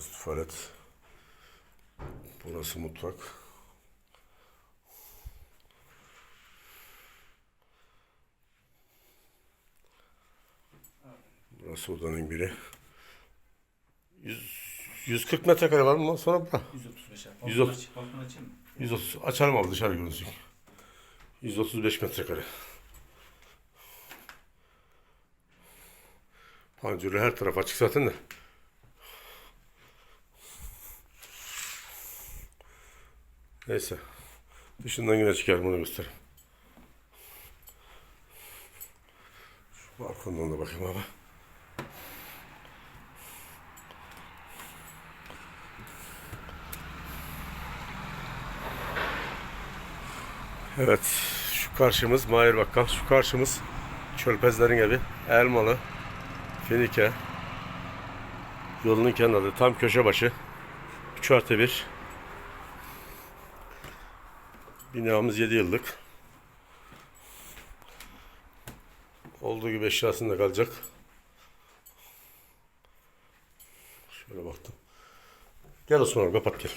Burası tuvalet. Burası mutfak. Burası odanın biri. 100, 140 metrekare var mı? Sonra bura. 135 abi. 130. Balkon aç- Balkon açayım mı? 130. Açalım abi dışarı görünsün. 135 metrekare. Panjuru her taraf açık zaten de. Neyse. Dışından yine çıkarım onu göstereyim. Şu balkondan da bakayım abi. Evet, şu karşımız Mahir Bakkal, şu karşımız Çölpezlerin evi, Elmalı, Finike. Yolunun kenarı, tam köşe başı. 3 artı 1. Binamız 7 yıllık. Olduğu gibi eşyasında kalacak. Şöyle baktım. Gel Osman abi kapat gel.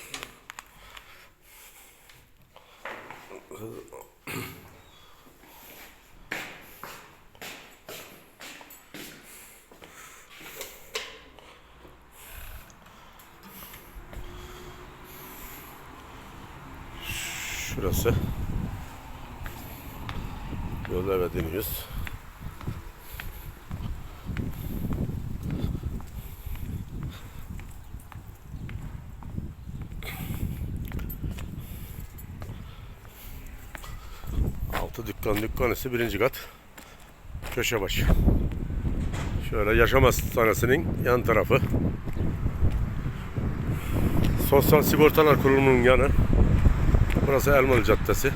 Şurası. Yolda eve dönüyoruz. Altı dükkan dükkanısı birinci kat. Köşe başı. Şöyle yaşam hastanesinin yan tarafı. Sosyal Sigortalar Kurulu'nun yanı. Burası Elmalı Caddesi.